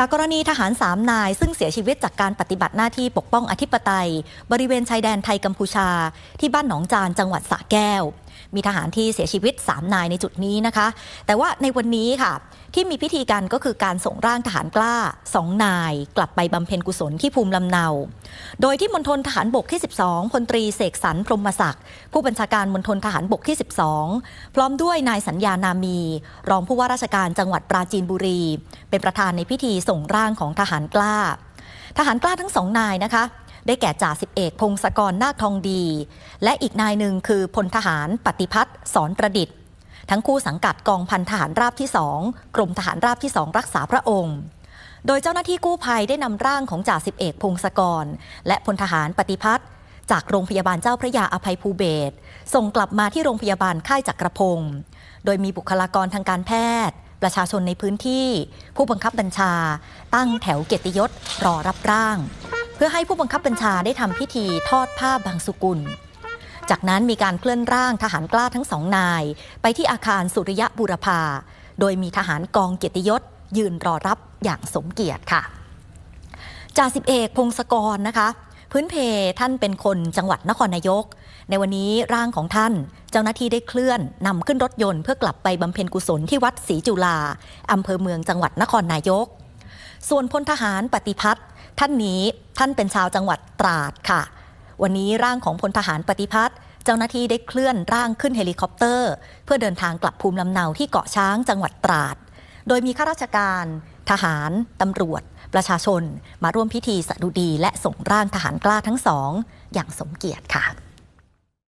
จากกรณีทหารสามนาย ซึ่งเสียชีวิตจากการปฏิบัติหน้าที่ปกป้องอธิปไตย บริเวณชายแดนไทยกัมพูชา ที่บ้านหนองจานจังหวัดสระแก้ว มีทหารที่เสียชีวิต 3 นายในจุดนี้นะคะ แต่ว่าในวันนี้ค่ะ ที่มีพิธีกันก็คือการส่งร่างทหารกล้า 2 นาย กลับไปบำเพ็ญกุศลที่ภูมิลำเนา โดยที่มณฑลทหารบกที่ 12พลตรีเสกสรรพรมศักดิ์ผู้บัญชาการมณฑลทหารบกที่ 12 พร้อมด้วยนายสัญญานามี รองผู้ว่าราชการจังหวัดปราจีนบุรี เป็นประธานในพิธีส่งร่างของทหารกล้า ทหารกล้าทั้งสองนายนะคะ ได้แก่จ่าสิบเอกพงศกรนาคทองดี และอีกนายหนึ่งคือพลทหารปฏิพัฒน์สอนประดิษฐ์ ทั้งคู่สังกัดกองพันทหารราบที่สองกรมทหารราบที่สองรักษาพระองค์โดยเจ้าหน้าที่กู้ภัยได้นำร่างของจ่าสิบเอกพงศกร และพลทหารปฏิพัฒน์จากโรงพยาบาลเจ้าพระยาอภัยภูเบศส่งกลับมาที่โรงพยาบาลค่ายจักรพงศ์โดยมีบุคลากรทางการแพทย์ ประชาชนในพื้นที่ ผู้บังคับบัญชา ตั้งแถวเกียรติยศรอรับร่าง เพื่อให้ผู้บังคับบัญชาได้ทำพิธีทอดผ้าบางสุกุล จากนั้นมีการเคลื่อนร่างทหารกล้าทั้งสองนาย ไปที่อาคารสุริยะบุรพาโดยมีทหารกองเกียรติยศ ยืนรอรับอย่างสมเกียรติค่ะจ่าสิบเอกพงศกรนะคะ พื้นเพท่านเป็นคนจังหวัดนครนายก ในวันนี้ร่างของท่านเจ้าหน้าที่ได้เคลื่อนนำขึ้นรถยนต์เพื่อกลับไปบำเพ็ญกุศลที่วัดศรีจุฬาอำเภอเมืองจังหวัดนครนายก ส่วนพลทหารปฏิพัฒน์ ท่านนี้ท่านเป็นชาวจังหวัดตราดค่ะ วันนี้ร่างของพลทหารปฏิพัฒน์เจ้าหน้าที่ได้เคลื่อนร่างขึ้นเฮลิคอปเตอร์ เพื่อเดินทางกลับภูมิลำเนาที่เกาะช้างจังหวัดตราด โดยมีข้าราชการ ทหาร ตำรวจ ประชาชน มาร่วมพิธีสดุดีและส่งร่างทหารกล้าทั้งสอง อย่างสมเกียรติค่ะ